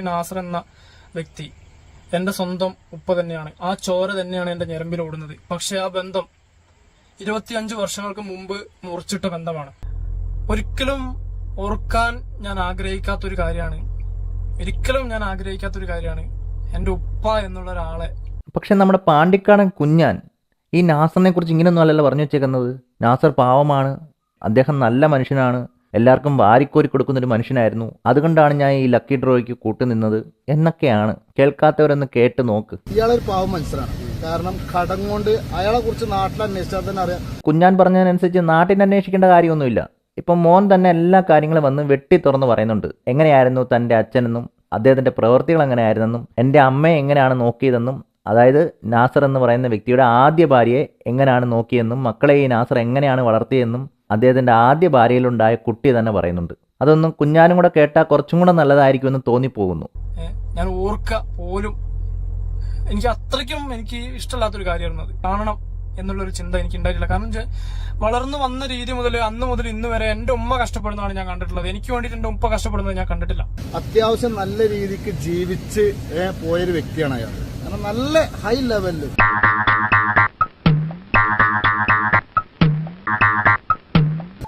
നാസർ എന്ന വ്യക്തി എന്റെ സ്വന്തം ഉപ്പ തന്നെയാണ്. ആ ചോര തന്നെയാണ് എന്റെ ഞരമ്പിൽ ഓടുന്നത്. പക്ഷെ ആ ബന്ധം ഇരുപത്തിയഞ്ച് വർഷങ്ങൾക്ക് മുമ്പ് മുറിച്ചിട്ട ബന്ധമാണ്. ഒരിക്കലും ഓർക്കാൻ ഞാൻ ആഗ്രഹിക്കാത്തൊരു കാര്യമാണ്. ഒരിക്കലും ഞാൻ ആഗ്രഹിക്കാത്തൊരു കാര്യമാണ് എന്റെ ഉപ്പ എന്നുള്ള ഒരാളെ. പക്ഷെ നമ്മുടെ പാണ്ടിക്കാടൻ കുഞ്ഞാൻ ഈ നാസറിനെ കുറിച്ച് ഇങ്ങനെയൊന്നും അല്ലല്ലോ പറഞ്ഞു വെച്ചേക്കുന്നത്. നാസർ പാവമാണ്. അദ്ദേഹം നല്ല മനുഷ്യനാണ്. എല്ലാവർക്കും വാരിക്കോരി കൊടുക്കുന്നൊരു മനുഷ്യനായിരുന്നു. അതുകൊണ്ടാണ് ഞാൻ ഈ ലക്കി ഡ്രോയ്ക്ക് കൂട്ടുനിന്നത് എന്നൊക്കെയാണ് കേൾക്കാത്തവരൊന്ന് കേട്ട് നോക്ക്. ഇയാളൊരു പാവം മനുഷ്യനാണ്. കാരണം കടം കൊണ്ട് അയാളെ കുറിച്ച് നാട്ടിൽ അന്വേഷിച്ചാൽ തന്നെ അറിയാം. കുഞ്ഞാൻ പറഞ്ഞതിനനുസരിച്ച് നാട്ടിൽ അന്വേഷിക്കേണ്ട കാര്യമൊന്നുമില്ല. ഇപ്പം മോൻ തന്നെ എല്ലാ കാര്യങ്ങളും വന്ന് വെട്ടി തുറന്ന് പറയുന്നുണ്ട്. എങ്ങനെയായിരുന്നു തന്റെ അച്ഛനെന്നും അദ്ദേഹത്തിന്റെ പ്രവൃത്തികൾ എങ്ങനെയായിരുന്നെന്നും എന്റെ അമ്മയെ എങ്ങനെയാണ് നോക്കിയതെന്നും അതായത് നാസർ എന്ന് പറയുന്ന വ്യക്തിയുടെ ആദ്യ ഭാര്യയെ എങ്ങനെയാണ് നോക്കിയെന്നും മക്കളെ ഈ നാസർ എങ്ങനെയാണ് വളർത്തിയെന്നും അദ്ദേഹത്തിന്റെ ആദ്യ ഭാര്യയിലുണ്ടായ കുട്ടി തന്നെ പറയുന്നുണ്ട്. അതൊന്നും കുഞ്ഞാനും കൂടെ കേട്ടാൽ കുറച്ചും കൂടെ നല്ലതായിരിക്കുമെന്ന് തോന്നിപ്പോകുന്നു. ഞാൻ ഓർക്ക പോലും എനിക്ക് അത്രയ്ക്കും എനിക്ക് ഇഷ്ടമില്ലാത്തൊരു കാര്യമായിരുന്നു അത്. കാണണം എന്നുള്ളൊരു ചിന്ത എനിക്ക് ഉണ്ടായിട്ടില്ല. കാരണം വെച്ചാൽ വളർന്നു വന്ന രീതി മുതൽ അന്ന് മുതൽ ഇന്ന് വരെ എന്റെ ഉമ്മ കഷ്ടപ്പെടുന്നതാണ് ഞാൻ കണ്ടിട്ടുള്ളത്. എനിക്ക് വേണ്ടിയിട്ട് എന്റെ ഉപ്പ കഷ്ടപ്പെടുന്നത് ഞാൻ കണ്ടിട്ടില്ല. അത്യാവശ്യം നല്ല രീതിക്ക് ജീവിച്ച് പോയൊരു വ്യക്തിയാണ് അയാൾ. കാരണം നല്ല ഹൈ ലെവലിൽ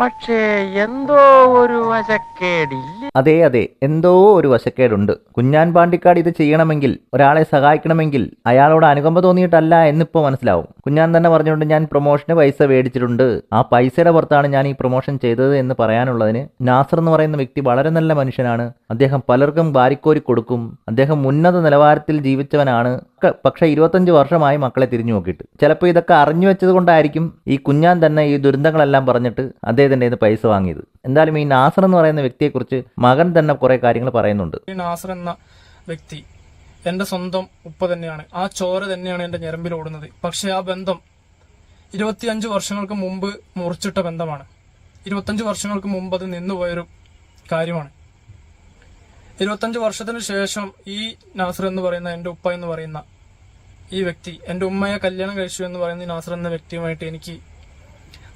പക്ഷേ എന്തോ ഒരു വശക്കേടില്ല. അതെ അതെ. എന്തോ ഒരു വശക്കേടുണ്ട്. കുഞ്ഞാൻ പാണ്ടിക്കാട് ഇത് ചെയ്യണമെങ്കിൽ ഒരാളെ സഹായിക്കണമെങ്കിൽ അയാളോട് അനുകമ്പ തോന്നിയിട്ടല്ല എന്നിപ്പോ മനസ്സിലാവും. കുഞ്ഞാൻ തന്നെ പറഞ്ഞുകൊണ്ട് ഞാൻ പ്രൊമോഷന് പൈസ മേടിച്ചിട്ടുണ്ട്. ആ പൈസയുടെ പുറത്താണ് ഞാൻ ഈ പ്രൊമോഷൻ ചെയ്തത് എന്ന് പറയാനുള്ളതിന് നാസർ എന്ന് പറയുന്ന വ്യക്തി വളരെ നല്ല മനുഷ്യനാണ്. അദ്ദേഹം പലർക്കും വാരിക്കോരി കൊടുക്കും. അദ്ദേഹം ഉന്നത നിലവാരത്തിൽ ജീവിച്ചവനാണ്. ക- പക്ഷെ ഇരുപത്തഞ്ച് വർഷമായി മക്കളെ തിരിഞ്ഞു നോക്കിയിട്ട്. ചിലപ്പോൾ ഇതൊക്കെ അറിഞ്ഞു വെച്ചത് കൊണ്ടായിരിക്കും ഈ കുഞ്ഞാൻ തന്നെ ഈ ദുരന്തങ്ങളെല്ലാം പറഞ്ഞിട്ട് അദ്ദേഹത്തിന്റെ കയ്യിൽ പൈസ വാങ്ങിയത്. എന്തായാലും ഈ നാസർ എന്ന് പറയുന്ന വ്യക്തിയെക്കുറിച്ച് മകൻ തന്നെ കുറെ കാര്യങ്ങൾ പറയുന്നുണ്ട്. ഈ നാസർ എന്ന വ്യക്തി എന്റെ സ്വന്തം ഉപ്പ തന്നെയാണ്. ആ ചോര തന്നെയാണ് എന്റെ ഞരമ്പിൽ ഓടുന്നത്. പക്ഷെ ആ ബന്ധം ഇരുപത്തിയഞ്ച് വർഷങ്ങൾക്ക് മുമ്പ് മുറിച്ചിട്ട ബന്ധമാണ്. ഇരുപത്തഞ്ച് വർഷങ്ങൾക്ക് മുമ്പ് അത് നിന്നുപോയൊരു കാര്യമാണ്. ഇരുപത്തഞ്ച് വർഷത്തിന് ശേഷം ഈ നാസർ എന്ന് പറയുന്ന എന്റെ ഉപ്പ എന്ന് പറയുന്ന ഈ വ്യക്തി എന്റെ ഉമ്മയെ കല്യാണം കഴിച്ചു എന്ന് പറയുന്ന നാസർ എന്ന വ്യക്തിയുമായിട്ട് എനിക്ക്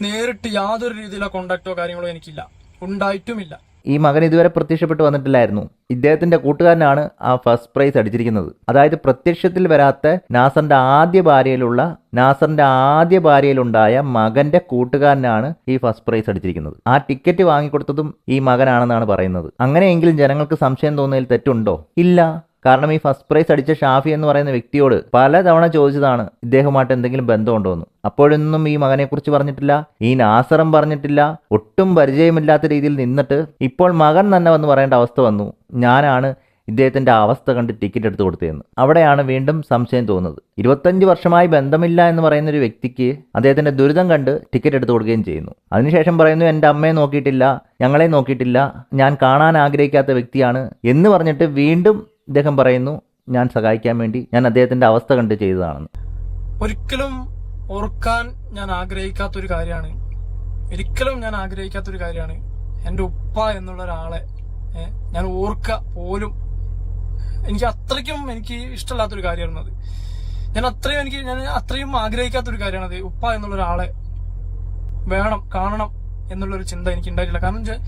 നേരിട്ട് യാതൊരു രീതിയിലുള്ള കോണ്ടാക്റ്റോ കാര്യങ്ങളോ എനിക്കില്ല. ഉണ്ടായിട്ടുമില്ല. ഈ മകൻ ഇതുവരെ പ്രത്യക്ഷപ്പെട്ട് വന്നിട്ടില്ലായിരുന്നു. ഇദ്ദേഹത്തിന്റെ കൂട്ടുകാരനാണ് ആ ഫസ്റ്റ് പ്രൈസ് അടിച്ചിരിക്കുന്നത്. അതായത് പ്രത്യക്ഷത്തിൽ വരാത്ത നാസറിന്റെ ആദ്യ ഭാര്യയിലുള്ള നാസറിന്റെ ആദ്യ ഭാര്യയിലുണ്ടായ മകന്റെ കൂട്ടുകാരനാണ് ഈ ഫസ്റ്റ് പ്രൈസ് അടിച്ചിരിക്കുന്നത്. ആ ടിക്കറ്റ് വാങ്ങിക്കൊടുത്തതും ഈ മകനാണെന്നാണ് പറയുന്നത്. അങ്ങനെയെങ്കിലും ജനങ്ങൾക്ക് സംശയം തോന്നിയതിൽ തെറ്റുണ്ടോ? ഇല്ല. കാരണം ഈ ഫസ്റ്റ് പ്രൈസ് അടിച്ച ഷാഫി എന്ന് പറയുന്ന വ്യക്തിയോട് പലതവണ ചോദിച്ചതാണ് ഇദ്ദേഹമായിട്ട് എന്തെങ്കിലും ബന്ധമുണ്ടോ എന്ന് അപ്പോഴൊന്നും ഈ മകനെക്കുറിച്ച് പറഞ്ഞിട്ടില്ല ഈ നാസറും പറഞ്ഞിട്ടില്ല ഒട്ടും പരിചയമില്ലാത്ത രീതിയിൽ നിന്നിട്ട് ഇപ്പോൾ മകൻ തന്നെ വന്ന് പറയേണ്ട അവസ്ഥ വന്നു. ഞാനാണ് ഇദ്ദേഹത്തിന്റെ അവസ്ഥ കണ്ട് ടിക്കറ്റ് എടുത്ത് കൊടുത്തതെന്ന്. അവിടെയാണ് വീണ്ടും സംശയം തോന്നുന്നത്. ഇരുപത്തഞ്ച് വർഷമായി ബന്ധമില്ല എന്ന് പറയുന്ന ഒരു വ്യക്തിക്ക് അദ്ദേഹത്തിന്റെ ദുരിതം കണ്ട് ടിക്കറ്റ് എടുത്ത് കൊടുക്കുകയും ചെയ്യുന്നു. അതിനുശേഷം പറയുന്നു എന്റെ അമ്മയെ നോക്കിയിട്ടില്ല ഞങ്ങളെ നോക്കിയിട്ടില്ല ഞാൻ കാണാൻ ആഗ്രഹിക്കാത്ത വ്യക്തിയാണ് എന്ന് പറഞ്ഞിട്ട് വീണ്ടും ഇദ്ദേഹം പറയുന്നു ഞാൻ സഹായിക്കാൻ വേണ്ടി ഞാൻ അദ്ദേഹത്തിന്റെ അവസ്ഥ കണ്ട് ചെയ്തതാണെന്ന്. ഒരിക്കലും ഓർക്കാൻ ഞാൻ ആഗ്രഹിക്കാത്തൊരു കാര്യമാണ്. ഒരിക്കലും ഞാൻ ആഗ്രഹിക്കാത്തൊരു കാര്യമാണ്. എന്റെ ഉപ്പ എന്നുള്ള ഒരാളെ ഞാൻ ഓർക്ക പോലും. എനിക്ക് അത്രയ്ക്കും എനിക്ക് ഇഷ്ടമില്ലാത്തൊരു കാര്യമായിരുന്നു അത്. ഞാൻ അത്രയും എനിക്ക് ഞാൻ അത്രയും ആഗ്രഹിക്കാത്തൊരു കാര്യമാണ് അത്. ഉപ്പ എന്നുള്ള ഒരാളെ വേണം കാണണം എന്നുള്ളൊരു ചിന്ത എനിക്ക് ഉണ്ടായിട്ടില്ല കാരണം വെച്ചാൽ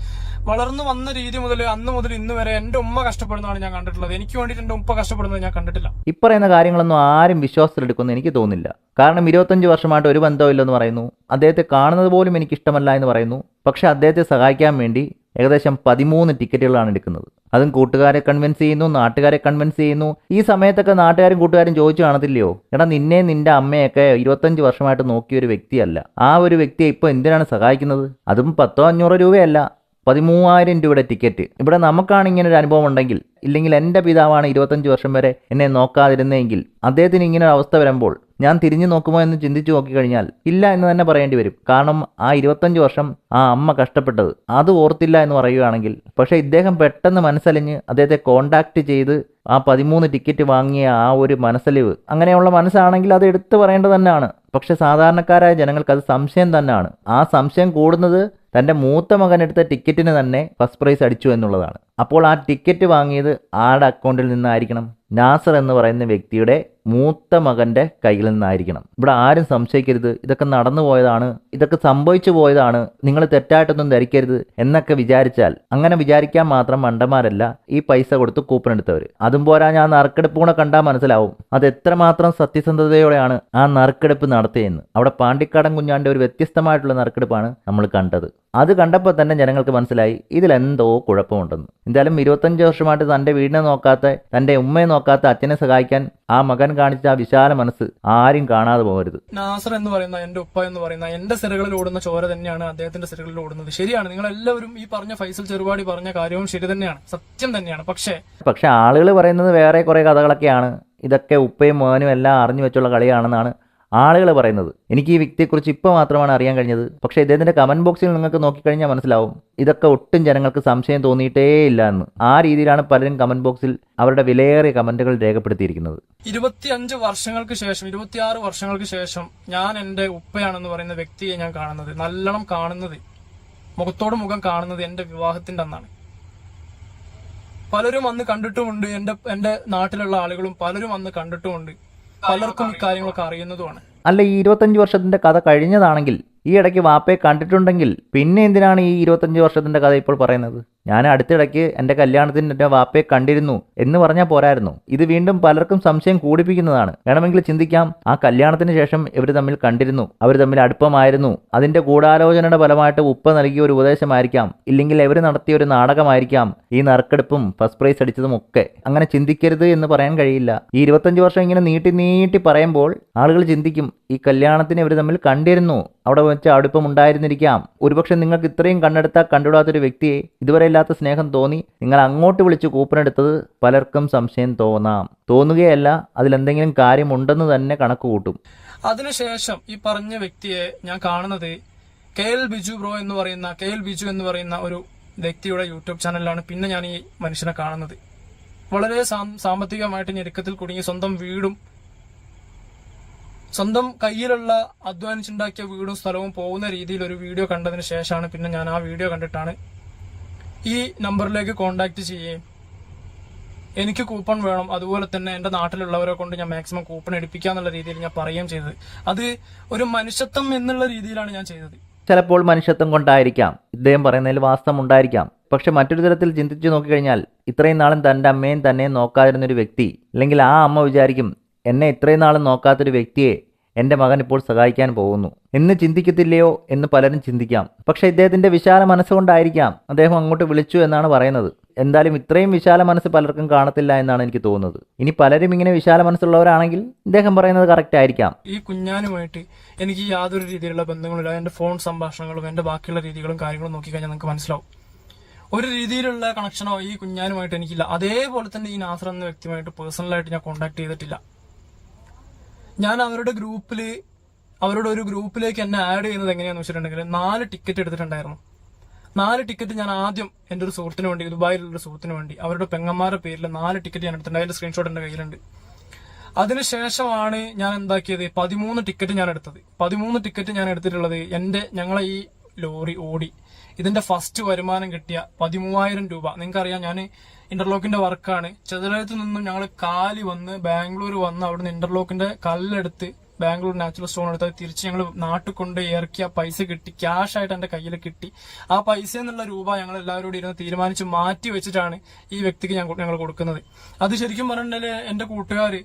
വളർന്നു വന്ന രീതി മുതൽ അന്ന് മുതൽ ഇന്ന് വരെ എന്റെ ഉമ്മ കഷ്ടപ്പെടുന്നതാണ് ഞാൻ കണ്ടിട്ടുള്ളത്. എനിക്ക് വേണ്ടിയിട്ട് എന്റെ ഉപ്പ കഷ്ടപ്പെടുന്നത് ഞാൻ കണ്ടിട്ടില്ല. ഇപ്പറയുന്ന കാര്യങ്ങളൊന്നും ആരും വിശ്വാസത്തിലെടുക്കുമെന്ന് എനിക്ക് തോന്നുന്നില്ല. കാരണം ഇരുപത്തഞ്ച് വർഷമായിട്ട് ഒരു ബന്ധമില്ലെന്ന് പറയുന്നു. അദ്ദേഹത്തെ കാണുന്നത് പോലും എനിക്ക് ഇഷ്ടമല്ല എന്ന് പറയുന്നു. പക്ഷെ അദ്ദേഹത്തെ സഹായിക്കാൻ വേണ്ടി ഏകദേശം പതിമൂന്ന് ടിക്കറ്റുകളാണ് എടുക്കുന്നത്. അതും കൂട്ടുകാരെ കൺവിൻസ് ചെയ്യുന്നു നാട്ടുകാരെ കൺവിൻസ് ചെയ്യുന്നു. ഈ സമയത്തൊക്കെ നാട്ടുകാരും കൂട്ടുകാരും ചോദിച്ചു കാണത്തില്ലയോ? എടാ നിന്നെ നിന്റെ അമ്മയൊക്കെ ഇരുപത്തഞ്ച് വർഷമായിട്ട് നോക്കിയ ഒരു വ്യക്തിയല്ല. ആ ഒരു വ്യക്തിയെ ഇപ്പോൾ എന്തിനാണ് സഹായിക്കുന്നത്? അതും പത്തോ അഞ്ഞൂറോ രൂപയല്ല. പതിമൂവായിരം രൂപയുടെ ടിക്കറ്റ്. ഇവിടെ നമുക്കാണ് ഇങ്ങനെ ഒരു അനുഭവം ഉണ്ടെങ്കിൽ ഇല്ലെങ്കിൽ എന്റെ പിതാവാണ് ഇരുപത്തഞ്ച് വർഷം വരെ എന്നെ നോക്കാതിരുന്നെങ്കിൽ അദ്ദേഹത്തിന് ഇങ്ങനെ ഒരു അവസ്ഥ വരുമ്പോൾ ഞാൻ തിരിഞ്ഞു നോക്കുമോ എന്ന് ചിന്തിച്ചു നോക്കിക്കഴിഞ്ഞാൽ ഇല്ല എന്ന് തന്നെ പറയേണ്ടി വരും. കാരണം ആ ഇരുപത്തഞ്ച് വർഷം ആ അമ്മ കഷ്ടപ്പെട്ടത്. അത് ഓർത്തില്ല എന്ന് പറയുകയാണെങ്കിൽ പക്ഷേ ഇദ്ദേഹം പെട്ടെന്ന് മനസ്സലിഞ്ഞ് അദ്ദേഹത്തെ കോണ്ടാക്ട് ചെയ്ത് ആ പതിമൂന്ന് ടിക്കറ്റ് വാങ്ങിയ ആ ഒരു മനസ്സലിവ് അങ്ങനെയുള്ള മനസ്സാണെങ്കിൽ അത് എടുത്തു പറയേണ്ടത് തന്നെയാണ്. പക്ഷെ സാധാരണക്കാരായ ജനങ്ങൾക്ക് അത് സംശയം തന്നെയാണ്. ആ സംശയം കൂടുന്നത് തന്റെ മൂത്ത മകൻ എടുത്ത ടിക്കറ്റിന് തന്നെ ഫസ്റ്റ് പ്രൈസ് അടിച്ചു എന്നുള്ളതാണ്. അപ്പോൾ ആ ടിക്കറ്റ് വാങ്ങിയത് ആരുടെ അക്കൗണ്ടിൽ നിന്നായിരിക്കണം? നാസർ എന്ന് പറയുന്ന വ്യക്തിയുടെ മൂത്ത മകന്റെ കയ്യിൽ നിന്നായിരിക്കണം. ഇവിടെ ആരും സംശയിക്കരുത്. ഇതൊക്കെ നടന്നു പോയതാണ്. ഇതൊക്കെ സംഭവിച്ചു പോയതാണ്. നിങ്ങൾ തെറ്റായിട്ടൊന്നും ധരിക്കരുത് എന്നൊക്കെ വിചാരിച്ചാൽ അങ്ങനെ വിചാരിക്കാൻ മാത്രം മണ്ടന്മാരല്ല ഈ പൈസ കൊടുത്ത് കൂപ്പൺ എടുത്തവർ. അതും പോരാ ഞാൻ നറുക്കെടുപ്പ് കൂടെ കണ്ടാൽ മനസ്സിലാവും. അത് എത്രമാത്രം സത്യസന്ധതയോടെയാണ് ആ നറുക്കെടുപ്പ് നടത്തിയെന്ന് അവിടെ പാണ്ടിക്കാടൻ കുഞ്ഞാണ്ട് ഒരു വ്യത്യസ്തമായിട്ടുള്ള നറുക്കെടുപ്പാണ് നമ്മൾ കണ്ടത്. അത് കണ്ടപ്പോൾ തന്നെ ജനങ്ങൾക്ക് മനസ്സിലായി ഇതിലെന്തോ കുഴപ്പമുണ്ടെന്ന്. എന്തായാലും ഇരുപത്തഞ്ച് വർഷമായിട്ട് തന്റെ വീടിനെ നോക്കാത്ത തന്റെ ഉമ്മയെ നോക്കാത്ത അച്ഛനെ സഹായിക്കാൻ ആ മകൻ കാണിച്ച ആ വിശാല മനസ്സ് ആരും കാണാതെ പോകരുത്. നാസർ എന്ന് പറയുന്ന എന്റെ ഉപ്പ എന്ന് പറയുന്ന എന്റെ സിരകളിൽ ഓടുന്ന ചോര തന്നെയാണ് അദ്ദേഹത്തിന്റെ സിരകളിൽ ഓടുന്നത്. ശരിയാണ് നിങ്ങൾ എല്ലാവരും ഈ പറഞ്ഞ ഫൈസൽ ചെറുപാടി പറഞ്ഞ കാര്യവും ശരി തന്നെയാണ് സത്യം തന്നെയാണ്. പക്ഷേ പക്ഷെ ആളുകൾ പറയുന്നത് വേറെ കുറേ കഥകളൊക്കെയാണ്. ഇതൊക്കെ ഉപ്പയും മോനും എല്ലാം അറിഞ്ഞു വെച്ചുള്ള കളിയാണെന്നാണ് ആളുകൾ പറയുന്നത്. എനിക്ക് ഈ വ്യക്തിയെക്കുറിച്ച് ഇപ്പോൾ മാത്രമാണ് അറിയാൻ കഴിഞ്ഞത്. പക്ഷേ ഇദ്ദേഹത്തിന്റെ കമന്റ് ബോക്സിൽ നിങ്ങൾക്ക് നോക്കിക്കഴിഞ്ഞാൽ മനസ്സിലാവും. ഇതൊക്കെ ഒട്ടും ജനങ്ങൾക്ക് സംശയം തോന്നിയിട്ടേ ഇല്ല എന്ന്. ആ രീതിയിലാണ് പലരും കമന്റ് ബോക്സിൽ അവരുടെ വിലയേറിയ കമന്റുകൾ രേഖപ്പെടുത്തിയിരിക്കുന്നത്. ഇരുപത്തിയഞ്ച് വർഷങ്ങൾക്ക് ശേഷം ഇരുപത്തിയാറ് വർഷങ്ങൾക്ക് ശേഷം ഞാൻ എന്റെ ഉപ്പയാണെന്ന് പറയുന്ന വ്യക്തിയെ ഞാൻ കാണുന്നത്. നല്ലോണം കാണുന്നത് മുഖത്തോട് മുഖം കാണുന്നത് എന്റെ വിവാഹത്തിന്റെ അന്നാണ്. പലരും അന്ന് കണ്ടിട്ടുമുണ്ട്. എന്റെ എന്റെ നാട്ടിലുള്ള ആളുകളും പലരും അന്ന് കണ്ടിട്ടുമുണ്ട്. പലർക്കും ഇക്കാര്യങ്ങളൊക്കെ അറിയുന്നതുമാണ്. അല്ല ഈ ഇരുപത്തഞ്ച് വർഷത്തിന്റെ കഥ കഴിഞ്ഞതാണെങ്കിൽ ഈ ഇടയ്ക്ക് വാപ്പയെ കണ്ടിട്ടുണ്ടെങ്കിൽ പിന്നെ എന്തിനാണ് ഈ ഇരുപത്തഞ്ച് വർഷത്തിന്റെ കഥ ഇപ്പോൾ പറയുന്നത്? ഞാൻ അടുത്തിടയ്ക്ക് എന്റെ കല്യാണത്തിന് എന്റെ വാപ്പയെ കണ്ടിരുന്നു എന്ന് പറഞ്ഞാൽ പോരായിരുന്നു. ഇത് വീണ്ടും പലർക്കും സംശയം കൂടിപ്പിക്കുന്നതാണ്. വേണമെങ്കിൽ ചിന്തിക്കാം ആ കല്യാണത്തിന് ശേഷം ഇവർ തമ്മിൽ കണ്ടിരുന്നു. അവർ തമ്മിൽ അടുപ്പമായിരുന്നു. അതിന്റെ ഗൂഢാലോചനയുടെ ഫലമായിട്ട് ഉപ്പ നൽകിയ ഒരു ഉപദേശമായിരിക്കാം. ഇല്ലെങ്കിൽ ഇവർ നടത്തിയ ഒരു നാടകമായിരിക്കാം. ഈ നറുക്കെടുപ്പും ഫസ്റ്റ് പ്രൈസ് അടിച്ചതും ഒക്കെ. അങ്ങനെ ചിന്തിക്കരുത് എന്ന് പറയാൻ കഴിയില്ല. ഈ ഇരുപത്തഞ്ച് വർഷം ഇങ്ങനെ നീട്ടി നീട്ടി പറയുമ്പോൾ ആളുകൾ ചിന്തിക്കും ഈ കല്യാണത്തിന് ഇവർ തമ്മിൽ കണ്ടിരുന്നു. അവിടെ വെച്ച് അടുപ്പം ഉണ്ടായിരുന്നിരിക്കാം. ഒരുപക്ഷെ നിങ്ങൾക്ക് ഇത്രയും കണ്ണെടുത്താൽ കണ്ടുവിടാത്തൊരു വ്യക്തിയെ ഇതുവരെ ഇല്ലാത്ത സ്നേഹം തോന്നി നിങ്ങൾ അങ്ങോട്ട് വിളിച്ച് കൂപ്പണെടുത്തത് പലർക്കും സംശയം തോന്നാം. തോന്നുകയല്ല അതിലെന്തെങ്കിലും കാര്യമുണ്ടെന്ന് തന്നെ കണക്ക് കൂട്ടും. അതിനുശേഷം ഈ പറഞ്ഞ വ്യക്തിയെ ഞാൻ കാണുന്നത് കെ എൽ ബിജു ബ്രോ എന്ന് പറയുന്ന കെ എൽ ബിജു എന്ന് പറയുന്ന ഒരു വ്യക്തിയുടെ യൂട്യൂബ് ചാനലിലാണ് പിന്നെ ഞാൻ ഈ മനുഷ്യനെ കാണുന്നത്. വളരെ സാമ്പത്തികമായിട്ട് ഞെരുക്കത്തിൽ കുടുങ്ങി സ്വന്തം വീടും സ്വന്തം കയ്യിലുള്ള അധ്വാനിച്ചുണ്ടാക്കിയ വീടും സ്ഥലവും പോകുന്ന രീതിയിൽ ഒരു വീഡിയോ കണ്ടതിന് ശേഷമാണ് പിന്നെ ഞാൻ ആ വീഡിയോ കണ്ടിട്ടാണ് ഈ നമ്പറിലേക്ക് കോണ്ടാക്ട് ചെയ്യുകയും. എനിക്ക് കൂപ്പൺ വേണം. അതുപോലെ തന്നെ എന്റെ നാട്ടിലുള്ളവരെ കൊണ്ട് ഞാൻ മാക്സിമം കൂപ്പൺ എടുപ്പിക്കുക എന്നുള്ള രീതിയിൽ ഞാൻ പറയുകയും ചെയ്തത്. അത് ഒരു മനുഷ്യത്വം എന്നുള്ള രീതിയിലാണ് ഞാൻ ചെയ്തത്. ചിലപ്പോൾ മനുഷ്യത്വം കൊണ്ടായിരിക്കാം. ഇദ്ദേഹം പറയുന്നതിൽ വാസ്തവം ഉണ്ടായിരിക്കാം. പക്ഷെ മറ്റൊരു തരത്തിൽ ചിന്തിച്ചു നോക്കിക്കഴിഞ്ഞാൽ ഇത്രയും നാളും തന്റെ അമ്മയും തന്നെയും നോക്കാതിരുന്നൊരു വ്യക്തി അല്ലെങ്കിൽ ആ അമ്മ വിചാരിക്കും എന്നെ ഇത്രയും നാളും നോക്കാത്തൊരു വ്യക്തിയെ എന്റെ മകൻ ഇപ്പോൾ സഹായിക്കാൻ പോകുന്നു. എന്ന് ചിന്തിക്കത്തില്ലയോ എന്ന് പലരും ചിന്തിക്കാം. പക്ഷേ ഇദ്ദേഹത്തിന്റെ വിശാല മനസ്സുകൊണ്ടായിരിക്കാം അദ്ദേഹം അങ്ങോട്ട് വിളിച്ചു എന്നാണ് പറയുന്നത്. എന്തായാലും ഇത്രയും വിശാല മനസ്സ് പലർക്കും കാണത്തില്ല എന്നാണ് എനിക്ക് തോന്നുന്നത്. ഇനി പലരും ഇങ്ങനെ വിശാല മനസ്സുള്ളവരാണെങ്കിൽ ഇദ്ദേഹം പറയുന്നത് കറക്റ്റ് ആയിരിക്കാം. ഈ കുഞ്ഞാനുമായിട്ട് എനിക്ക് യാതൊരു രീതിയിലുള്ള ബന്ധങ്ങളില്ല എന്റെ ഫോൺ സംഭാഷണങ്ങളും എന്റെ ബാക്കിയുള്ള രീതികളും കാര്യങ്ങളും നോക്കിക്കഴിഞ്ഞാൽ നിങ്ങൾക്ക് മനസ്സിലാവും. ഒരു രീതിയിലുള്ള കണക്ഷനോ ഈ കുഞ്ഞാനുമായിട്ട് എനിക്കില്ല. അതേപോലെ തന്നെ ഈ നാസർ എന്ന വ്യക്തിയുമായിട്ട് പേഴ്സണലായിട്ട് ഞാൻ കോൺടാക്ട് ചെയ്തിട്ടില്ല. ഞാൻ അവരുടെ ഗ്രൂപ്പിൽ അവരുടെ ഒരു ഗ്രൂപ്പിലേക്ക് എന്നെ ആഡ് ചെയ്യുന്നത് എങ്ങനെയാന്ന് വെച്ചിട്ടുണ്ടെങ്കിൽ നാല് ടിക്കറ്റ് എടുത്തിട്ടുണ്ടായിരുന്നു. നാല് ടിക്കറ്റ് ഞാൻ ആദ്യം എന്റെ ഒരു സുഹൃത്തിന് വേണ്ടി ദുബായിലുള്ള ഒരു സുഹൃത്തിന് വേണ്ടി അവരുടെ പെങ്ങന്മാരുടെ പേരിൽ നാല് ടിക്കറ്റ് ഞാൻ എടുത്തിട്ടുണ്ട്. അതിന്റെ സ്ക്രീൻഷോട്ട് എന്റെ കയ്യിലുണ്ട്. അതിനുശേഷമാണ് ഞാൻ എന്താക്കിയത്? പതിമൂന്ന് ടിക്കറ്റ് ഞാൻ എടുത്തത്. പതിമൂന്ന് ടിക്കറ്റ് ഞാൻ എടുത്തിട്ടുള്ളത് എന്റെ ഞങ്ങളെ ഈ ലോറി ഓടി. ഇതിന്റെ ഫസ്റ്റ് വരുമാനം കിട്ടിയ പതിമൂവായിരം രൂപ. നിങ്ങൾക്കറിയാം ഞാൻ ഇന്റർലോക്കിന്റെ വർക്കാണ് ചെറുതായത്ത് നിന്നും ഞങ്ങൾ കാലി വന്ന് ബാംഗ്ലൂർ വന്ന് അവിടുന്ന് ഇന്റർലോക്കിന്റെ കല്ലെടുത്ത് ബാംഗ്ലൂർ നാച്ചുറൽ സ്റ്റോൺ എടുത്ത് തിരിച്ച് ഞങ്ങൾ നാട്ടിൽ കൊണ്ട് ഇറക്കി ആ പൈസ കിട്ടി. ക്യാഷ് ആയിട്ട് എന്റെ കയ്യിൽ കിട്ടി. ആ പൈസ എന്നുള്ള രൂപ ഞങ്ങൾ എല്ലാവരും കൂടി ഇരുന്ന് തീരുമാനിച്ച് മാറ്റി വെച്ചിട്ടാണ് ഈ വ്യക്തിക്ക് ഞങ്ങൾ കൊടുക്കുന്നത്. അത് ശരിക്കും പറഞ്ഞിട്ടുണ്ടെങ്കിൽ എന്റെ കൂട്ടുകാർ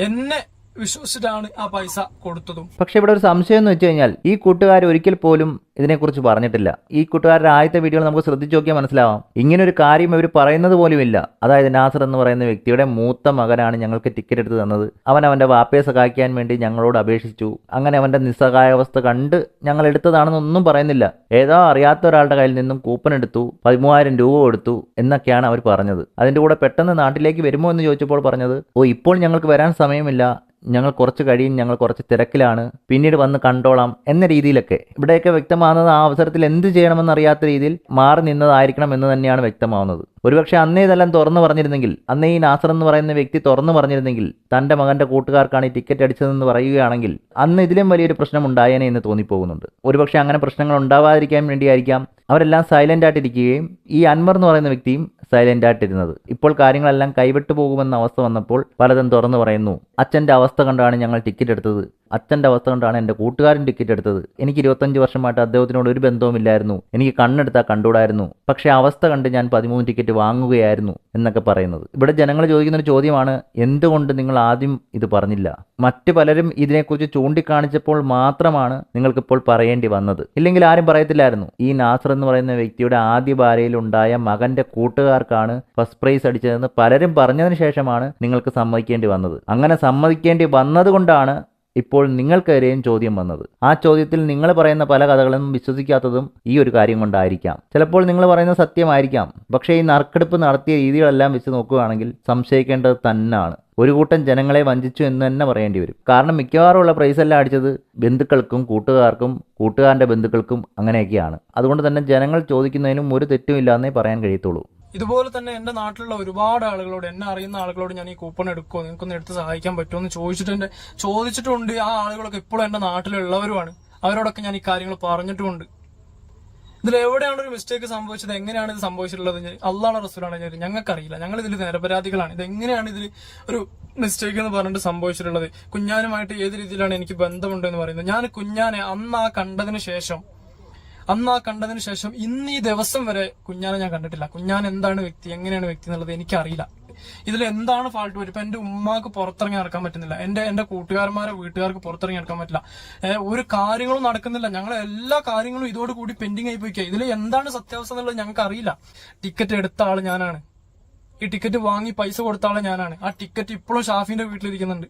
എന്നെ വിശ്വസിച്ചിട്ടാണ് ആ പൈസ കൊടുത്തതും. പക്ഷെ ഇവിടെ ഒരു സംശയം എന്ന് വെച്ച് കഴിഞ്ഞാൽ ഈ കൂട്ടുകാർ ഒരിക്കൽ പോലും ഇതിനെക്കുറിച്ച് പറഞ്ഞിട്ടില്ല. ഈ കൂട്ടുകാരുടെ ആദ്യത്തെ വീഡിയോ നമുക്ക് ശ്രദ്ധിച്ചു നോക്കിയാൽ മനസ്സിലാവാം. ഇങ്ങനെ ഒരു കാര്യം ഇവർ പറയുന്നത് പോലുമില്ല. അതായത് നാസർ എന്ന് പറയുന്ന വ്യക്തിയുടെ മൂത്ത മകനാണ് ഞങ്ങൾക്ക് ടിക്കറ്റ് എടുത്ത് തന്നത്. അവൻ അവന്റെ വാപ്പയെ സഹായിക്കാൻ വേണ്ടി ഞങ്ങളോട് അപേക്ഷിച്ചു. അങ്ങനെ അവന്റെ നിസ്സഹായാവസ്ഥ കണ്ട് ഞങ്ങൾ എടുത്തതാണെന്നൊന്നും പറയുന്നില്ല. ഏതോ അറിയാത്ത ഒരാളുടെ കയ്യിൽ നിന്നും കൂപ്പൺ എടുത്തു പതിമൂവായിരം രൂപ കൊടുത്തു എന്നൊക്കെയാണ് അവർ പറഞ്ഞത്. അതിന്റെ കൂടെ പെട്ടെന്ന് നാട്ടിലേക്ക് വരുമോ എന്ന് ചോദിച്ചപ്പോൾ പറഞ്ഞത് ഓ ഇപ്പോൾ ഞങ്ങൾക്ക് വരാൻ സമയമില്ല. ഞങ്ങൾ കുറച്ച് കഴിയും ഞങ്ങൾ കുറച്ച് തിരക്കിലാണ് പിന്നീട് വന്ന് കണ്ടോളാം എന്ന രീതിയിലൊക്കെ. ഇവിടെയൊക്കെ വ്യക്തമാകുന്നത് ആ അവസരത്തിൽ എന്ത് ചെയ്യണമെന്ന് അറിയാത്ത രീതിയിൽ മാറി നിന്നതായിരിക്കണം എന്ന് തന്നെയാണ് വ്യക്തമാവുന്നത്. ഒരുപക്ഷെ അന്നേ ഇതെല്ലാം തുറന്നു പറഞ്ഞിരുന്നെങ്കിൽ അന്നേ ഈ നാസർ എന്ന് പറയുന്ന വ്യക്തി തുറന്നു പറഞ്ഞിരുന്നെങ്കിൽ തന്റെ മകന്റെ കൂട്ടുകാർക്കാണ് ഈ ടിക്കറ്റ് അടിച്ചതെന്ന് പറയുകയാണെങ്കിൽ അന്ന് ഇതിലും വലിയൊരു പ്രശ്നം ഉണ്ടായേനെ എന്ന് തോന്നിപ്പോകുന്നുണ്ട്. ഒരുപക്ഷെ അങ്ങനെ പ്രശ്നങ്ങൾ ഉണ്ടാവാതിരിക്കാൻ വേണ്ടിയായിരിക്കാം അവരെല്ലാം സൈലന്റ് ആയിട്ടിരിക്കുകയും ഈ അൻവർ എന്ന് പറയുന്ന വ്യക്തിയും സൈലന്റ് ആയിട്ടിരുന്നത് ഇപ്പോൾ കാര്യങ്ങളെല്ലാം കൈവിട്ടു പോകുമെന്ന അവസ്ഥ വന്നപ്പോൾ പലതും തുറന്നു പറയുന്നു. അച്ഛന്റെ അവസ്ഥ കണ്ടാണ് ഞങ്ങൾ ടിക്കറ്റ് എടുത്തത്. അച്ഛന്റെ അവസ്ഥ കൊണ്ടാണ് എന്റെ കൂട്ടുകാരൻ ടിക്കറ്റ് എടുത്തത്. എനിക്ക് ഇരുപത്തഞ്ച് വർഷമായിട്ട് അദ്ദേഹത്തിനോട് ഒരു ബന്ധവുമില്ലായിരുന്നു. എനിക്ക് കണ്ണെടുത്താൽ കണ്ടുകൂടായിരുന്നു. പക്ഷേ അവസ്ഥ കണ്ട് ഞാൻ പതിമൂന്ന് ടിക്കറ്റ് വാങ്ങുകയായിരുന്നു എന്നൊക്കെ പറയുന്നത്. ഇവിടെ ജനങ്ങൾ ചോദിക്കുന്ന ഒരു ചോദ്യമാണ് എന്തുകൊണ്ട് നിങ്ങൾ ആദ്യം ഇത് പറഞ്ഞില്ല? മറ്റു പലരും ഇതിനെക്കുറിച്ച് ചൂണ്ടിക്കാണിച്ചപ്പോൾ മാത്രമാണ് നിങ്ങൾക്കിപ്പോൾ പറയേണ്ടി വന്നത്. ഇല്ലെങ്കിൽ ആരും പറയത്തില്ലായിരുന്നു. ഈ നാസർ എന്ന് പറയുന്ന വ്യക്തിയുടെ ആദ്യ ഭാര്യയിലുണ്ടായ മകന്റെ കൂട്ടുകാർക്കാണ് ഫസ്റ്റ് പ്രൈസ് അടിച്ചതെന്ന് പലരും പറഞ്ഞതിന് ശേഷമാണ് നിങ്ങൾക്ക് സമ്മതിക്കേണ്ടി വന്നത്. അങ്ങനെ സമ്മതിക്കേണ്ടി വന്നതുകൊണ്ടാണ് ഇപ്പോൾ നിങ്ങൾക്കെതിരെയും ചോദ്യം വന്നത്. ആ ചോദ്യത്തിൽ നിങ്ങൾ പറയുന്ന പല കഥകളും വിശ്വസിക്കാത്തതും ഈ ഒരു കാര്യം കൊണ്ടായിരിക്കാം. ചിലപ്പോൾ നിങ്ങൾ പറയുന്ന സത്യമായിരിക്കാം. പക്ഷേ ഈ നറുക്കെടുപ്പ് നടത്തിയ രീതികളെല്ലാം വെച്ച് നോക്കുകയാണെങ്കിൽ സംശയിക്കേണ്ടത് തന്നെയാണ് ഒരു കൂട്ടം ജനങ്ങളെ വഞ്ചിച്ചു എന്ന് തന്നെ പറയേണ്ടി വരും. കാരണം മിക്കവാറും ഉള്ള പ്രൈസ് എല്ലാം അടിച്ചത് ബന്ധുക്കൾക്കും കൂട്ടുകാർക്കും കൂട്ടുകാരന്റെ ബന്ധുക്കൾക്കും അങ്ങനെയൊക്കെയാണ്. അതുകൊണ്ട് തന്നെ ജനങ്ങൾ ചോദിക്കുന്നതിനും ഒരു തെറ്റുമില്ലാന്നേ പറയാൻ കഴിയത്തുള്ളൂ. ഇതുപോലെ തന്നെ എന്റെ നാട്ടിലുള്ള ഒരുപാട് ആളുകളോട് എന്നെ അറിയുന്ന ആളുകളോട് ഞാൻ ഈ കൂപ്പൺ എടുക്കുമോ നിങ്ങൾക്കൊന്ന് എടുത്ത് സഹായിക്കാൻ പറ്റുമോ എന്ന് ചോദിച്ചിട്ടുണ്ട്. ചോദിച്ചിട്ടുണ്ട്. ആ ആളുകളൊക്കെ ഇപ്പോഴും എന്റെ നാട്ടിലുള്ളവരുമാണ്. അവരോടൊക്കെ ഞാൻ ഈ കാര്യങ്ങൾ പറഞ്ഞിട്ടുമുണ്ട്. ഇതിൽ എവിടെയാണ് ഒരു മിസ്റ്റേക്ക് സംഭവിച്ചത്? എങ്ങനെയാണ് ഇത് സംഭവിച്ചിട്ടുള്ളത്? അള്ളാഹ് റസൂലാണ് ഞാൻ ഞങ്ങൾക്കറിയില്ല. ഞങ്ങൾ ഇതിൽ നിരപരാധികളാണ്. ഇത് എങ്ങനെയാണ് ഇതിൽ ഒരു മിസ്റ്റേക്ക് എന്ന് പറഞ്ഞിട്ട് സംഭവിച്ചിട്ടുള്ളത്? കുഞ്ഞാനുമായിട്ട് ഏത് രീതിയിലാണ് എനിക്ക് ബന്ധമുണ്ട് എന്ന് പറയുന്നത്? ഞാൻ കുഞ്ഞാനെ അന്ന് ആ കണ്ടതിന് ശേഷം അന്ന് ആ കണ്ടതിന് ശേഷം ഇന്ന് ഈ ദിവസം വരെ കുഞ്ഞാനെ ഞാൻ കണ്ടിട്ടില്ല. കുഞ്ഞാൻ എന്താണ് വ്യക്തി എങ്ങനെയാണ് വ്യക്തി എന്നുള്ളത് എനിക്കറിയില്ല. ഇതിൽ എന്താണ് ഫാൾട്ട് വരും? ഇപ്പൊ എന്റെ ഉമ്മാക്ക് പുറത്തിറങ്ങി നടക്കാൻ പറ്റുന്നില്ല. എന്റെ എന്റെ കൂട്ടുകാരന്മാരെ വീട്ടുകാർക്ക് പുറത്തിറങ്ങി നടക്കാൻ പറ്റില്ല. ഒരു കാര്യങ്ങളും നടക്കുന്നില്ല. ഞങ്ങൾ എല്ലാ കാര്യങ്ങളും ഇതോടുകൂടി പെൻഡിങ് ആയി പോയിക്കുക ഇതിൽ എന്താണ് സത്യാവസ്ഥ എന്നുള്ളത് ഞങ്ങൾക്ക് അറിയില്ല ടിക്കറ്റ് എടുത്ത ആൾ ഞാനാണ്. ഈ ടിക്കറ്റ് വാങ്ങി പൈസ കൊടുത്ത ആൾ ഞാനാണ്. ആ ടിക്കറ്റ് ഇപ്പോഴും ഷാഫിന്റെ വീട്ടിലിരിക്കുന്നുണ്ട്.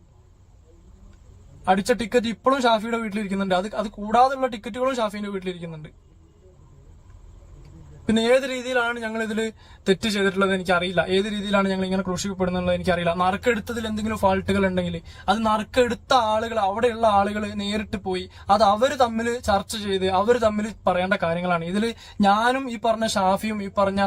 അടിച്ച ടിക്കറ്റ് ഇപ്പോഴും ഷാഫിയുടെ വീട്ടിലിരിക്കുന്നുണ്ട്. അത് അത് കൂടാതെയുള്ള ടിക്കറ്റുകളും ഷാഫിന്റെ വീട്ടിലിരിക്കുന്നുണ്ട്. പിന്നെ ഏത് രീതിയിലാണ് ഞങ്ങൾ ഇതിൽ തെറ്റ് ചെയ്തിട്ടുള്ളത് എനിക്കറിയില്ല. ഏത് രീതിയിലാണ് ഞങ്ങൾ ഇങ്ങനെ ക്രൂശിക്കപ്പെടുന്നുള്ളത് എനിക്കറിയില്ല. നറുക്കെടുത്തതിൽ എന്തെങ്കിലും ഫാൾട്ടുകൾ ഉണ്ടെങ്കിൽ അത് നറുക്കെടുത്ത ആളുകൾ അവിടെയുള്ള ആളുകൾ നേരിട്ട് പോയി അത് അവർ തമ്മിൽ ചർച്ച ചെയ്ത് അവർ തമ്മിൽ പറയേണ്ട കാര്യങ്ങളാണ്. ഇതിൽ ഞാനും ഈ പറഞ്ഞ ഷാഫിയും ഈ പറഞ്ഞ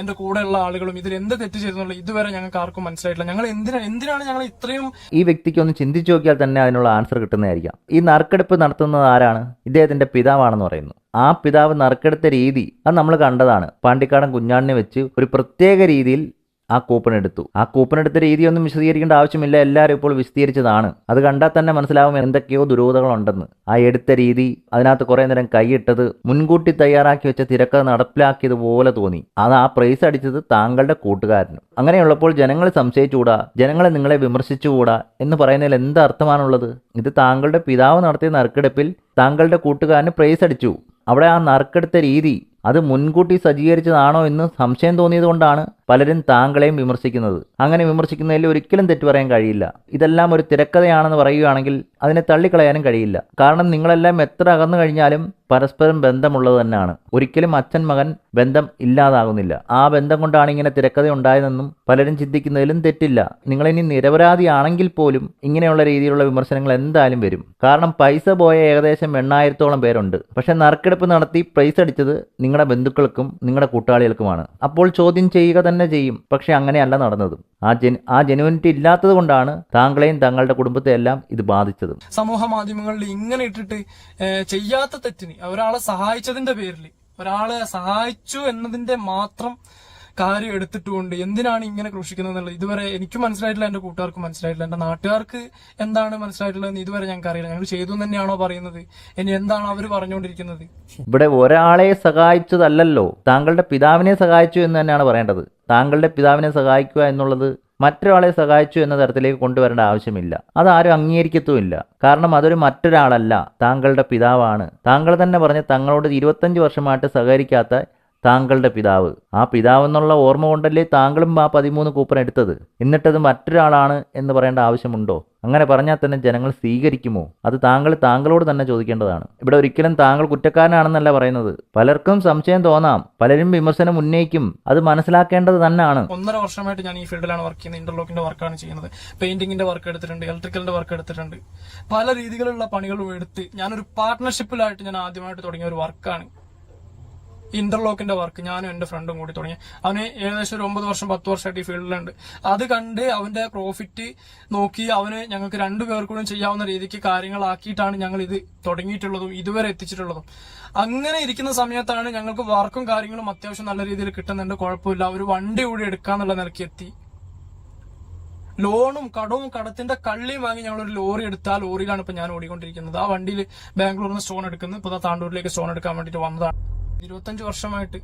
എന്റെ കൂടെയുള്ള ആളുകളും ഇതിൽ എന്ത് തെറ്റ് ചെയ്തെന്നുള്ളത് ഇതുവരെ ഞങ്ങൾക്ക് ആർക്കും മനസ്സിലായിട്ടില്ല. ഞങ്ങൾ എന്തിനാണ് എന്തിനാണ് ഞങ്ങൾ ഇത്രയും ഈ വ്യക്തിക്ക് ഒന്ന് ചിന്തിച്ചു നോക്കിയാൽ തന്നെ അതിനുള്ള ആൻസർ കിട്ടുന്നതായിരിക്കാം. ഈ നറുക്കെടുപ്പ് നടത്തുന്നത് ആരാണ്? ഇദ്ദേഹത്തിന്റെ പിതാവാണെന്ന് പറയുന്നു. ആ പിതാവ് നറുക്കെടുത്ത രീതി അത് നമ്മൾ കണ്ടതാണ്. പാണ്ടിക്കാടൻ കുഞ്ഞാണിനെ വെച്ച് ഒരു പ്രത്യേക രീതിയിൽ ആ കൂപ്പൺ എടുത്തു. ആ കൂപ്പൺ എടുത്ത രീതിയൊന്നും വിശദീകരിക്കേണ്ട ആവശ്യമില്ല. എല്ലാവരും ഇപ്പോൾ വിശദീകരിച്ചതാണ്. അത് കണ്ടാൽ തന്നെ മനസ്സിലാവും എന്തൊക്കെയോ ദുരൂഹതകളുണ്ടെന്ന്. ആ എടുത്ത രീതി അതിനകത്ത് കുറേ നേരം കൈയിട്ടത് മുൻകൂട്ടി തയ്യാറാക്കി വെച്ച തിരക്കഥ നടപ്പിലാക്കിയതുപോലെ തോന്നി. അത് ആ പ്രൈസ് അടിച്ചത് താങ്കളുടെ കൂട്ടുകാരനും. അങ്ങനെയുള്ളപ്പോൾ ജനങ്ങളെ സംശയിച്ചുകൂടാ? ജനങ്ങളെ നിങ്ങളെ വിമർശിച്ചുകൂടാ? എന്ന് പറയുന്നതിൽ എന്ത് അർത്ഥമാണുള്ളത്? ഇത് താങ്കളുടെ പിതാവ് നടത്തിയ നറുക്കെടുപ്പിൽ താങ്കളുടെ കൂട്ടുകാരന് പ്രൈസ് അടിച്ചു. അവിടെ ആ നറുക്കെടുത്ത രീതി അത് മുൻകൂട്ടി സജ്ജീകരിച്ചതാണോ എന്ന് സംശയം തോന്നിയതുകൊണ്ടാണ് പലരും താങ്കളെയും വിമർശിക്കുന്നത്. അങ്ങനെ വിമർശിക്കുന്നതിൽ ഒരിക്കലും തെറ്റു പറയാൻ കഴിയില്ല. ഇതെല്ലാം ഒരു തിരക്കഥയാണെന്ന് പറയുകയാണെങ്കിൽ അതിനെ തള്ളിക്കളയാനും കഴിയില്ല. കാരണം നിങ്ങളെല്ലാം എത്ര അകന്നു കഴിഞ്ഞാലും പരസ്പരം ബന്ധമുള്ളത് തന്നെയാണ്. ഒരിക്കലും അച്ഛൻ മകൻ ബന്ധം ഇല്ലാതാകുന്നില്ല. ആ ബന്ധം കൊണ്ടാണ് ഇങ്ങനെ തിരക്കഥ ഉണ്ടായതെന്നും പലരും ചിന്തിക്കുന്നതിലും തെറ്റില്ല. നിങ്ങളിനി നിരപരാധിയാണെങ്കിൽ പോലും ഇങ്ങനെയുള്ള രീതിയിലുള്ള വിമർശനങ്ങൾ എന്തായാലും വരും. കാരണം പൈസ പോയ ഏകദേശം എണ്ണായിരത്തോളം പേരുണ്ട്. പക്ഷെ നറുക്കെടുപ്പ് നടത്തി പ്രൈസ് അടിച്ചത് നിങ്ങളുടെ ബന്ധുക്കൾക്കും നിങ്ങളുടെ കൂട്ടാളികൾക്കുമാണ്. അപ്പോൾ ചോദ്യം ചെയ്യുക തന്നെ ചെയ്യും. പക്ഷെ അങ്ങനെയല്ല നടന്നതും. ആ ജെൻ ആ ജെനുവിനിറ്റി ഇല്ലാത്തത് കൊണ്ടാണ് താങ്കളെയും തങ്ങളുടെ കുടുംബത്തെ എല്ലാം ഇത് ബാധിച്ചതും. സമൂഹ മാധ്യമങ്ങളിൽ ഇങ്ങനെ ഇട്ടിട്ട് ചെയ്യാത്ത തെറ്റിന് ഒരാളെ സഹായിച്ചതിന്റെ പേരിൽ ഒരാളെ സഹായിച്ചു എന്നതിന്റെ മാത്രം കാര്യം എടുത്തിട്ടുകൊണ്ട് എന്തിനാണ് ഇങ്ങനെ ക്രൂശിക്കുന്നത് എന്നുള്ളത്? ഇതുവരെ എനിക്ക് മനസ്സിലായിട്ടില്ല എന്റെ കൂട്ടുകാർക്ക് മനസ്സിലായിട്ടില്ല എന്റെ നാട്ടുകാർക്ക് എന്താണ് മനസ്സിലായിട്ടുള്ളത് ഇതുവരെ ഞങ്ങൾക്ക് അറിയില്ല. ഞങ്ങൾ ചെയ്തു തന്നെയാണോ പറയുന്നത്? ഇനി എന്താണ് അവർ പറഞ്ഞുകൊണ്ടിരിക്കുന്നത്? ഇവിടെ ഒരാളെ സഹായിച്ചതല്ലല്ലോ. താങ്കളുടെ പിതാവിനെ സഹായിച്ചു എന്ന് തന്നെയാണ് പറയേണ്ടത്. താങ്കളുടെ പിതാവിനെ സഹായിക്കുക എന്നുള്ളത് മറ്റൊരാളെ സഹായിച്ചു എന്ന തരത്തിലേക്ക് കൊണ്ടുവരേണ്ട ആവശ്യമില്ല. അതാരും അംഗീകരിക്കത്തുമില്ല. കാരണം അതൊരു മറ്റൊരാളല്ല താങ്കളുടെ പിതാവാണ്. താങ്കൾ തന്നെ പറഞ്ഞ് തങ്ങളോട് ഇരുപത്തഞ്ച് വർഷമായിട്ട് സഹകരിക്കാത്ത താങ്കളുടെ പിതാവ്. ആ പിതാവ് എന്നുള്ള ഓർമ്മ കൊണ്ടല്ലേ താങ്കളും ആ പതിമൂന്ന് കൂപ്പൺ എടുത്തത്? എന്നിട്ടത് മറ്റൊരാളാണ് എന്ന് പറയേണ്ട ആവശ്യമുണ്ടോ? അങ്ങനെ പറഞ്ഞാൽ തന്നെ ജനങ്ങൾ സ്വീകരിക്കുമോ? അത് താങ്കൾ താങ്കളോട് തന്നെ ചോദിക്കേണ്ടതാണ്. ഇവിടെ ഒരിക്കലും താങ്കൾ കുറ്റക്കാരനാണെന്നല്ല പറയുന്നത്. പലർക്കും സംശയം തോന്നാം. പലരും വിമർശനം ഉന്നയിക്കും. അത് മനസ്സിലാക്കേണ്ടത് തന്നെയാണ്. ഒന്നര വർഷമായിട്ട് ഞാൻ ഈ ഫീൽഡിലാണ് വർക്ക് ചെയ്യുന്നത്. ഇന്റർലോക്കിന്റെ വർക്കാണ് ചെയ്യുന്നത്. പെയിന്റിങ്ങിന്റെ വർക്ക് എടുത്തിട്ടുണ്ട് ഇലക്ട്രിക്കലിന്റെ വർക്ക് എടുത്തിട്ടുണ്ട്. പല രീതിയിലുള്ള പണികളും എടുത്ത് ഞാനൊരു പാർട്ട്ണർഷിപ്പിലായിട്ട് ഞാൻ ആദ്യമായിട്ട് തുടങ്ങിയ ഒരു വർക്കാണ് ഇന്റർലോക്കിന്റെ വർക്ക് ഞാനും എന്റെ ഫ്രണ്ടും കൂടി തുടങ്ങി. അവന് ഏകദേശം ഒരു ഒമ്പത് വർഷം പത്ത് വർഷമായിട്ട് ഈ ഫീൽഡിലുണ്ട്. അത് കണ്ട് അവന്റെ പ്രോഫിറ്റ് നോക്കി അവന് ഞങ്ങൾക്ക് രണ്ടുപേർക്കും ചെയ്യാവുന്ന രീതിക്ക് കാര്യങ്ങളാക്കിയിട്ടാണ് ഞങ്ങൾ ഇത് തുടങ്ങിയിട്ടുള്ളതും ഇതുവരെ എത്തിച്ചിട്ടുള്ളതും. അങ്ങനെ ഇരിക്കുന്ന സമയത്താണ് ഞങ്ങൾക്ക് വർക്കും കാര്യങ്ങളും അത്യാവശ്യം നല്ല രീതിയിൽ കിട്ടുന്നുണ്ട്. കുഴപ്പമില്ല. ഒരു വണ്ടി കൂടി എടുക്കാന്നുള്ള നിലയ്ക്ക് എത്തി. ലോണും കടവും കടത്തിന്റെ കള്ളിയും വാങ്ങി ഞങ്ങൾ ഒരു ലോറി എടുത്ത് ആ ലോറിയിലാണ് ഇപ്പൊ ഞാൻ ഓടിക്കൊണ്ടിരിക്കുന്നത്. ആ വണ്ടിയിൽ ബാംഗ്ലൂരിൽ നിന്ന് സ്റ്റോൺ എടുക്കുന്നത് ഇപ്പൊ താണ്ടൂരിലേക്ക് സ്റ്റോൺ എടുക്കാൻ വേണ്ടിട്ട് വന്നതാണ്. ഇരുപത്തഞ്ച് വർഷമായിട്ട്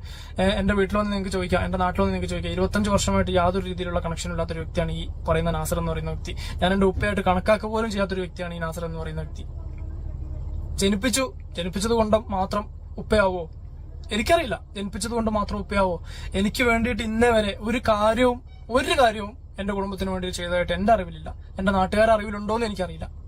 എന്റെ വീട്ടിൽ വന്ന് നിങ്ങൾക്ക് ചോദിക്കാം എന്റെ നാട്ടിൽ വന്ന് നിങ്ങൾക്ക് ചോദിക്കാം. ഇരുപത്തഞ്ച് വർഷമായിട്ട് യാതൊരു രീതിയിലുള്ള കണക്ഷൻ ഇല്ലാത്ത ഒരു വ്യക്തിയാണ് ഈ പറയുന്ന നാസർ എന്ന് പറയുന്ന വ്യക്തി. ഞാൻ എന്റെ ഉപ്പയായിട്ട് കണക്കാക്കുക പോലും ചെയ്യാത്തൊരു വ്യക്തിയാണ് ഈ നാസർ എന്ന് പറയുന്ന വ്യക്തി. ജനിപ്പിച്ചു ജനിപ്പിച്ചത് കൊണ്ട് മാത്രം ഉപ്പയാവോ? എനിക്കറിയില്ല. ജനിപ്പിച്ചത് കൊണ്ട് മാത്രം ഉപ്പയാവോ? എനിക്ക് വേണ്ടിയിട്ട് ഇന്നേ വരെ ഒരു കാര്യവും ഒരു കാര്യവും എന്റെ കുടുംബത്തിന് വേണ്ടി ചെയ്തതായിട്ട് എന്റെ അറിവിലില്ല. എന്റെ നാട്ടുകാരുടെ അറിവിലുണ്ടോ എന്ന് എനിക്കറിയില്ല.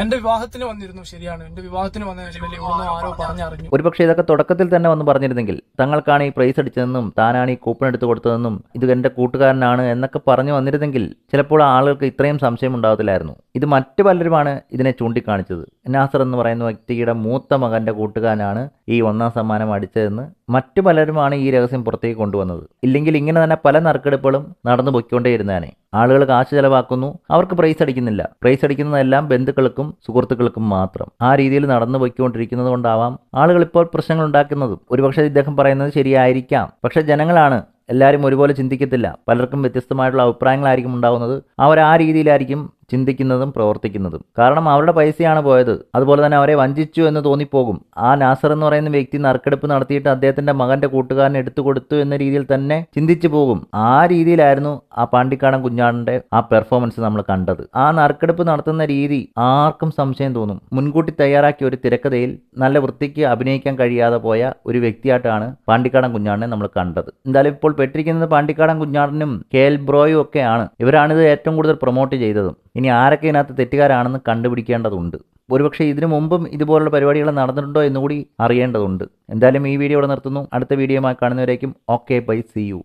എന്റെ വിവാഹത്തിന് വന്നിരുന്നു ശരിയാണ്. എന്റെ വിവാഹത്തിന് വന്നതിന് ശേഷം ഇവിടുന്ന് ആരോ പറഞ്ഞറിഞ്ഞു. ഒരുപക്ഷെ ഇതൊക്കെ തുടക്കത്തിൽ തന്നെ വന്ന് പറഞ്ഞിരുന്നെങ്കിൽ തങ്ങൾക്കാണ് ഈ പ്രൈസ് അടിച്ചതെന്നും താനാണ് ഈ കൂപ്പൺ എടുത്തു കൊടുത്തതെന്നും ഇത് എന്റെ കൂട്ടുകാരനാണ് എന്നൊക്കെ പറഞ്ഞു വന്നിരുന്നെങ്കിൽ ചിലപ്പോൾ ആളുകൾക്ക് ഇത്രയും സംശയം ഉണ്ടാകത്തില്ലായിരുന്നു ഇത് മറ്റു പലരുമാണ് ഇതിനെ ചൂണ്ടിക്കാണിച്ചത്. നാസർ എന്ന് പറയുന്ന വ്യക്തിയുടെ മൂത്ത മകന്റെ കൂട്ടുകാരനാണ് ഈ ഒന്നാം സമ്മാനം അടിച്ചതെന്ന് മറ്റു പലരുമാണ് ഈ രഹസ്യം പുറത്തേക്ക് കൊണ്ടുവന്നത്. ഇല്ലെങ്കിൽ ഇങ്ങനെ തന്നെ പല നറുക്കെടുപ്പുകളും നടന്നു പൊയ്ക്കൊണ്ടേയിരുന്നേനെ. ആളുകൾ കാശ് ചെലവാക്കുന്നു അവർക്ക് പ്രൈസ് അടിക്കുന്നില്ല. പ്രൈസ് അടിക്കുന്നതെല്ലാം ബന്ധുക്കൾക്കും സുഹൃത്തുക്കൾക്കും മാത്രം. ആ രീതിയിൽ നടന്നു പോയിക്കൊണ്ടിരിക്കുന്നത് കൊണ്ടാവാം ആളുകൾ ഇപ്പോൾ പ്രശ്നങ്ങൾ ഉണ്ടാക്കുന്നതും. ഒരുപക്ഷെ ഇദ്ദേഹം പറയുന്നത് ശരിയായിരിക്കാം. പക്ഷെ ജനങ്ങളാണ്. എല്ലാവരും ഒരുപോലെ ചിന്തിക്കത്തില്ല. പലർക്കും വ്യത്യസ്തമായിട്ടുള്ള അഭിപ്രായങ്ങളായിരിക്കും ഉണ്ടാകുന്നത് അവർ ആ രീതിയിലായിരിക്കും ചിന്തിക്കുന്നതും പ്രവർത്തിക്കുന്നതും. കാരണം അവരുടെ പൈസയാണ് പോയത്. അതുപോലെ തന്നെ അവരെ വഞ്ചിച്ചു എന്ന് തോന്നിപ്പോകും. ആ നാസർ എന്ന് പറയുന്ന വ്യക്തി നറുക്കെടുപ്പ് നടത്തിയിട്ട് അദ്ദേഹത്തിന്റെ മകന്റെ കൂട്ടുകാരനെ എടുത്തു കൊടുത്തു എന്ന രീതിയിൽ തന്നെ ചിന്തിച്ചു പോകും. ആ രീതിയിലായിരുന്നു ആ പാണ്ടിക്കാടൻ കുഞ്ഞാടിന്റെ ആ പെർഫോമൻസ് നമ്മൾ കണ്ടത്. ആ നറുക്കെടുപ്പ് നടത്തുന്ന രീതി ആർക്കും സംശയം തോന്നും. മുൻകൂട്ടി തയ്യാറാക്കിയ ഒരു തിരക്കഥയിൽ നല്ല വൃത്തിക്ക് അഭിനയിക്കാൻ കഴിയാതെ പോയ ഒരു വ്യക്തിയായിട്ടാണ് പാണ്ടിക്കാടൻ കുഞ്ഞാടിനെ നമ്മൾ കണ്ടത്. എന്തായാലും ഇപ്പോൾ പെട്ടിരിക്കുന്നത് പാണ്ടിക്കാടൻ കുഞ്ഞാടിനും കെ എൽ ബ്രോയും ഒക്കെയാണ്. ഇവരാണിത് ഏറ്റവും കൂടുതൽ പ്രൊമോട്ട് ചെയ്തതും. ഇനി ആരൊക്കെ ഇതിനകത്ത് തെറ്റുകാരാണെന്ന് കണ്ടുപിടിക്കേണ്ടതുണ്ട്. ഒരുപക്ഷെ ഇതിനു മുമ്പും ഇതുപോലുള്ള പരിപാടികൾ നടന്നിട്ടുണ്ടോ എന്നുകൂടി അറിയേണ്ടതുണ്ട്. എന്തായാലും ഈ വീഡിയോ ഇവിടെ നിർത്തുന്നു. അടുത്ത വീഡിയോയുമായി കാണുന്നവരേക്കും ഓക്കെ ബൈ സി യു.